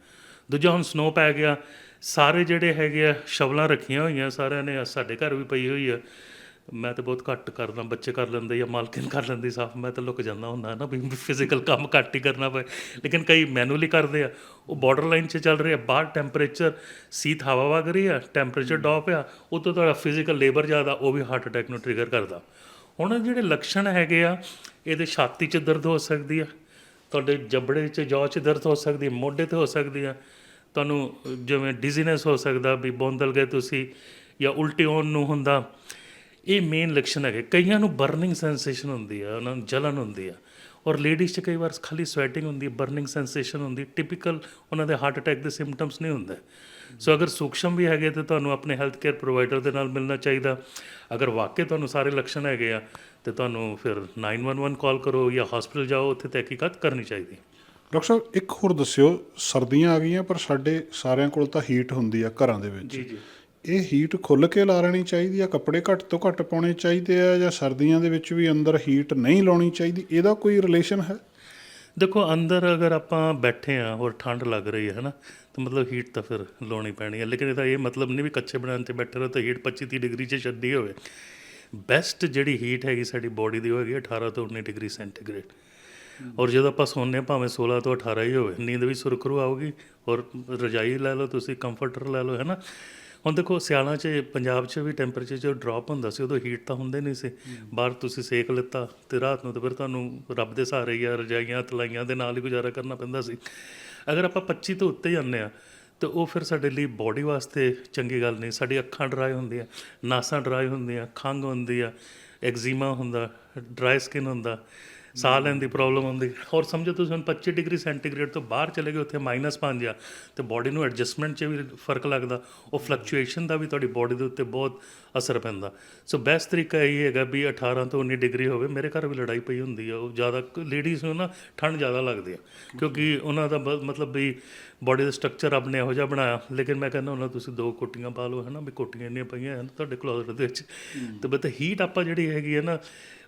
ਦੂਜਾ ਹੁਣ ਸਨੋ ਪੈ ਗਿਆ। ਸਾਰੇ ਜਿਹੜੇ ਹੈਗੇ ਆ ਸ਼ਵਲਾਂ ਰੱਖੀਆਂ ਹੋਈਆਂ ਸਾਰਿਆਂ ਨੇ ਸਾਡੇ ਘਰ ਵੀ ਪਈ ਹੋਈ ਆ। ਮੈਂ ਤਾਂ ਬਹੁਤ ਘੱਟ ਕਰਦਾ ਬੱਚੇ ਕਰ ਲੈਂਦੇ ਜਾਂ ਮਾਲਕਿਨ ਕਰ ਲੈਂਦੀ ਸਾਫ਼ ਮੈਂ ਤਾਂ ਲੁਕ ਜਾਂਦਾ ਹੁੰਦਾ ਨਾ ਵੀ ਫਿਜ਼ੀਕਲ ਕੰਮ ਘੱਟ ਹੀ ਕਰਨਾ ਪਏ। ਲੇਕਿਨ ਕਈ ਮੈਨੂਅਲੀ ਕਰਦੇ ਆ ਉਹ ਬਾਰਡਰ ਲਾਈਨ 'ਚ ਚੱਲ ਰਹੇ ਆ ਬਾਹਰ ਟੈਂਪਰੇਚਰ ਸੀਤ ਹਵਾ ਵਗ ਰਹੀ ਆ ਟੈਂਪਰੇਚਰ ਡ੍ਰੌਪ ਆ ਉਹ ਤੋਂ ਤੁਹਾਡਾ ਫਿਜ਼ੀਕਲ ਲੇਬਰ ਜ਼ਿਆਦਾ ਉਹ ਵੀ ਹਾਰਟ ਅਟੈਕ ਨੂੰ ਟ੍ਰਿਗਰ ਕਰਦਾ। ਹੁਣ ਜਿਹੜੇ ਲੱਛਣ ਹੈਗੇ ਆ ਇਹਦੇ ਛਾਤੀ 'ਚ ਦਰਦ ਹੋ ਸਕਦੀ ਆ ਤੁਹਾਡੇ ਜਬੜੇ 'ਚ ਜੌ 'ਚ ਦਰਦ ਹੋ ਸਕਦੀ ਮੋਢੇ ਤੇ ਹੋ ਸਕਦੀ ਆ ਤੁਹਾਨੂੰ ਜਿਵੇਂ ਡਿਜ਼ੀਨੈਸ ਹੋ ਸਕਦਾ ਵੀ ਬੋਂਦਲ ਗਏ ਤੁਸੀਂ ਜਾਂ ਉਲਟੀ ਹੋਣ ਨੂੰ ਹੁੰਦਾ। ਇਹ ਮੇਨ ਲੱਛਣ ਹੈਗੇ। ਕਈਆਂ ਨੂੰ ਬਰਨਿੰਗ ਸੈਂਸੇਸ਼ਨ ਹੁੰਦੀ ਆ, ਉਹਨਾਂ ਨੂੰ ਜਲਨ ਹੁੰਦੀ ਆ। ਔਰ ਲੇਡੀਜ਼ 'ਚ ਕਈ ਵਾਰ ਖਾਲੀ ਸਵੈਟਿੰਗ ਹੁੰਦੀ ਹੈ ਬਰਨਿੰਗ ਸੈਂਸੇਸ਼ਨ ਹੁੰਦੀ ਟਿਪੀਕਲ ਉਹਨਾਂ ਦੇ ਹਾਰਟ ਅਟੈਕ ਦੇ ਸਿੰਪਟਮਸ ਨਹੀਂ ਹੁੰਦੇ। ਸੋ ਅਗਰ ਸੂਖਸ਼ਮ ਵੀ ਹੈਗੇ ਤੇ ਤੁਹਾਨੂੰ ਆਪਣੇ ਹੈਲਥ ਕੇਅਰ ਪ੍ਰੋਵਾਈਡਰ ਦੇ ਨਾਲ ਮਿਲਣਾ ਚਾਹੀਦਾ। ਅਗਰ ਵਾਕਈ ਤੁਹਾਨੂੰ ਸਾਰੇ ਲੱਛਣ ਹੈਗੇ ਆ, ਤੇ ਤੁਹਾਨੂੰ ਫਿਰ 911 ਕਾਲ ਕਰੋ ਜਾਂ ਹਸਪੀਟਲ ਜਾਓ। ਉੱਥੇ ਤਹਿਕੀਕਾਤ ਕਰਨੀ ਚਾਹੀਦੀ। ਡਾਕਟਰ ਸਾਹਿਬ ਇੱਕ ਹੋਰ ਦੱਸਿਓ ਸਰਦੀਆਂ ਆ ਗਈਆਂ ਪਰ ਸਾਡੇ ਸਾਰਿਆਂ ਕੋਲ ਤਾਂ ਹੀਟ ਹੁੰਦੀ ਆ ਘਰਾਂ ਦੇ ਵਿੱਚ। ਜੀ ਜੀ। ਇਹ ਹੀਟ ਖੁੱਲ ਕੇ ਲਾ ਲੈਣੀ ਚਾਹੀਦੀ ਆ? ਕੱਪੜੇ ਘੱਟ ਤੋਂ ਘੱਟ ਪਾਉਣੇ ਚਾਹੀਦੇ ਆ ਜਾਂ ਸਰਦੀਆਂ ਦੇ ਵਿੱਚ ਵੀ ਅੰਦਰ ਹੀਟ ਨਹੀਂ ਲਾਉਣੀ ਚਾਹੀਦੀ? ਇਹਦਾ ਕੋਈ ਰਿਲੇਸ਼ਨ ਹੈ? ਦੇਖੋ ਅੰਦਰ ਅਗਰ ਆਪਾਂ ਬੈਠੇ ਆ ਔਰ ਠੰਡ ਲੱਗ ਰਹੀ ਹੈ ਨਾ ਤਾਂ ਮਤਲਬ ਹੀਟ ਤਾਂ ਫਿਰ ਲਾਉਣੀ ਪੈਣੀ ਹੈ ਲੇਕਿਨ ਇਹਦਾ ਇਹ ਮਤਲਬ ਨਹੀਂ ਵੀ ਕੱਚੇ ਬਣਾਉਣ ਤੇ ਬੈਠੇ ਰਹੋ ਤਾਂ ਹੀਟ 25 30 ਡਿਗਰੀ 'ਚ ਛੱਡੀ ਹੋਵੇ। ਬੈਸਟ ਜਿਹੜੀ ਹੀਟ ਹੈਗੀ ਸਾਡੀ ਬਾਡੀ ਦੀ ਉਹ ਹੈਗੀ 18 ਤੋਂ 19 ਡਿਗਰੀ ਸੈਂਟੀਗ੍ਰੇਡ ਔਰ ਜਦੋਂ ਆਪਾਂ ਸੌਂਦੇ ਹਾਂ, ਭਾਵੇਂ 16 ਤੋਂ 18 ਹੀ ਹੋਵੇ, ਨੀਂਦ ਵੀ ਸੁਰਖਰੂ ਆਊਗੀ, ਔਰ ਰਜਾਈ ਲੈ ਲਓ ਤੁਸੀਂ ਕੰਫਰਟਰ ਲੈ ਲਓ ਹੈ ਨਾ ਹੁਣ ਦੇਖੋ, ਸਿਆਲਾਂ 'ਚ, ਪੰਜਾਬ 'ਚ ਵੀ ਟੈਂਪਰੇਚਰ ਜੋ ਡ੍ਰੌਪ ਹੁੰਦਾ ਸੀ, ਉਦੋਂ ਹੀਟ ਤਾਂ ਹੁੰਦੇ ਨਹੀਂ ਸੀ। ਬਾਹਰ ਤੁਸੀਂ ਸੇਕ ਲਿੱਤਾ ਤੇ ਰਾਤ ਨੂੰ ਤਾਂ ਫਿਰ ਤੁਹਾਨੂੰ ਰੱਬ ਦੇ ਸਹਾਰੇ ਜਾਂ ਰਜਾਈਆਂ, ਤਲਾਈਆਂ ਦੇ ਨਾਲ ਹੀ ਗੁਜ਼ਾਰਾ ਕਰਨਾ ਪੈਂਦਾ ਸੀ। ਅਗਰ ਆਪਾਂ 25 ਤੋਂ ਉੱਤੇ ਜਾਂਦੇ ਆ ਤੇ ਉਹ ਫਿਰ ਸਾਡੇ ਲਈ ਬਾਡੀ ਵਾਸਤੇ ਚੰਗੀ ਗੱਲ ਨਹੀਂ। ਸਾਡੀ ਅੱਖਾਂ ਡਰਾਈ ਹੁੰਦੀਆਂ, ਨਾਸਾਂ ਡਰਾਈ ਹੁੰਦੀਆਂ, ਖੰਘ ਹੁੰਦੀ ਆ ਐਗਜ਼ੀਮਾ ਹੁੰਦਾ ਡਰਾਈ ਸਕਿਨ ਹੁੰਦਾ। ਸਾਹ ਲੈਣ ਦੀ ਪ੍ਰੋਬਲਮ ਹੁੰਦੀ ਔਰ ਸਮਝੋ ਤੁਸੀਂ ਹੁਣ 25 ਡਿਗਰੀ ਸੈਂਟੀਗ੍ਰੇਡ ਤੋਂ ਬਾਹਰ ਚਲੇ ਗਏ ਉੱਥੇ ਮਾਈਨਸ ਪੰਜ ਆ ਤੇ ਬਾਡੀ ਨੂੰ ਐਡਜਸਟਮੈਂਟ 'ਚ ਵੀ ਫ਼ਰਕ ਲੱਗਦਾ। ਉਹ ਫਲਕਚੁਏਸ਼ਨ ਦਾ ਵੀ ਤੁਹਾਡੀ ਬਾਡੀ ਦੇ ਉੱਤੇ ਬਹੁਤ ਅਸਰ ਪੈਂਦਾ। ਸੋ ਬੈਸਟ ਤਰੀਕਾ ਇਹ ਹੈਗਾ ਵੀ 18 ਤੋਂ 19 ਡਿਗਰੀ ਹੋਵੇ ਮੇਰੇ ਘਰ ਵੀ ਲੜਾਈ ਪਈ ਹੁੰਦੀ ਆ। ਉਹ ਜ਼ਿਆਦਾ ਲੇਡੀਜ਼ ਨੂੰ ਨਾ ਠੰਡ ਜ਼ਿਆਦਾ ਲੱਗਦੀ ਆ। ਕਿਉਂਕਿ ਉਹਨਾਂ ਦਾ ਮਤਲਬ ਵੀ ਬਾਡੀ ਦਾ ਸਟਰਕਚਰ ਨੇ ਇਹੋ ਜਿਹਾ ਬਣਾਇਆ। ਲੇਕਿਨ ਮੈਂ ਕਹਿੰਦਾ ਉਹਨਾਂ ਤੁਸੀਂ ਦੋ ਕੋਟੀਆਂ ਪਾ ਲਓ ਹੈ ਨਾ ਵੀ ਕੋਟੀਆਂ ਇੰਨੀਆਂ ਪਈਆਂ ਹਨ ਤੁਹਾਡੇ ਕਲੋਜ਼ਟ ਦੇ ਵਿੱਚ। ਤੇ ਬਟ ਹੀਟ ਆਪਾਂ ਜਿਹੜੀ ਹੈਗੀ ਹੈ ਨਾ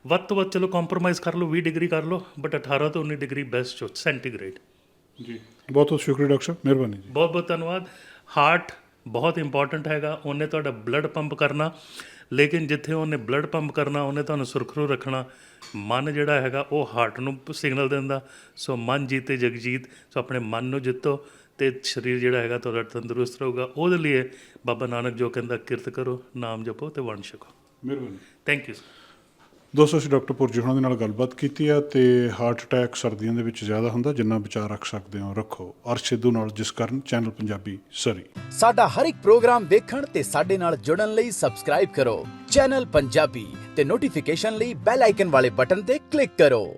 ਵੱਧ ਤੋਂ ਵੱਧ ਚਲੋ ਕੰਪਰੋਮਾਈਜ਼ ਕਰ ਲਓ 20 ਡਿਗਰੀ ਕਰ ਲਓ ਬਟ 18 ਤੋਂ 19 ਡਿਗਰੀ ਬੈਸਟ ਸੈਂਟੀਗ੍ਰੇਡ ਜੀ। ਬਹੁਤ ਬਹੁਤ ਸ਼ੁਕਰੀਆ ਡਾਕਟਰ ਸਾਹਿਬ ਮਿਹਰਬਾਨੀ ਜੀ। ਬਹੁਤ ਬਹੁਤ ਧੰਨਵਾਦ। ਹਾਰਟ ਬਹੁਤ ਇੰਪੋਰਟੈਂਟ ਹੈਗਾ ਉਹਨੇ ਤੁਹਾਡਾ ਬਲੱਡ ਪੰਪ ਕਰਨਾ ਲੇਕਿਨ ਜਿੱਥੇ ਉਹਨੇ ਬਲੱਡ ਪੰਪ ਕਰਨਾ ਉਹਨੇ ਤੁਹਾਨੂੰ ਸੁਰਖਰੂ ਰੱਖਣਾ ਮਨ ਜਿਹੜਾ ਹੈਗਾ ਉਹ ਹਾਰਟ ਨੂੰ ਸਿਗਨਲ ਦਿੰਦਾ। ਸੋ ਮਨ ਜੀਤੇ ਜਗਜੀਤ ਸੋ ਆਪਣੇ ਮਨ ਨੂੰ ਜਿੱਤੋ ਤੇ ਸਰੀਰ ਜਿਹੜਾ ਹੈਗਾ ਤੁਹਾਡਾ ਤੰਦਰੁਸਤ ਰਹੂਗਾ। ਉਹਦੇ ਲਈ ਬਾਬਾ ਨਾਨਕ ਜੋ ਕਹਿੰਦਾ ਕਿਰਤ ਕਰੋ ਨਾਮ ਜਪੋ ਤੇ ਵੰਡ ਛਕੋ। ਮਿਹਰਬਾਨੀ। ਥੈਂਕ ਯੂ ਦੋਸਤੋ, ਅਸੀਂ ਡਾਕਟਰ ਪੁਰਜੀ ਹੋਣਾ ਦੇ ਨਾਲ ਗੱਲਬਾਤ ਕੀਤੀ ਆ ਤੇ ਹਾਰਟ ਅਟੈਕ ਸਰਦੀਆਂ ਦੇ ਵਿੱਚ ਜ਼ਿਆਦਾ ਹੁੰਦਾ, ਜਿੰਨਾ ਵਿਚਾਰ ਰੱਖ ਸਕਦੇ ਹੋ, ਰੱਖੋ। ਅਰਸ਼ ਸਿੱਧੂ ਨਾਲ ਜਿਸ ਕਾਰਨ ਚੈਨਲ ਪੰਜਾਬੀ ਸਰੀ। ਸਾਡਾ ਹਰ ਇੱਕ ਪ੍ਰੋਗਰਾਮ ਦੇਖਣ ਤੇ ਸਾਡੇ ਨਾਲ ਜੁੜਨ ਲਈ ਸਬਸਕ੍ਰਾਈਬ ਕਰੋ। ਚੈਨਲ ਪੰਜਾਬੀ ਤੇ ਨੋਟੀਫਿਕੇਸ਼ਨ ਲਈ ਬੈਲ ਆਈਕਨ ਵਾਲੇ ਬਟਨ ਤੇ ਕਲਿੱਕ ਕਰੋ।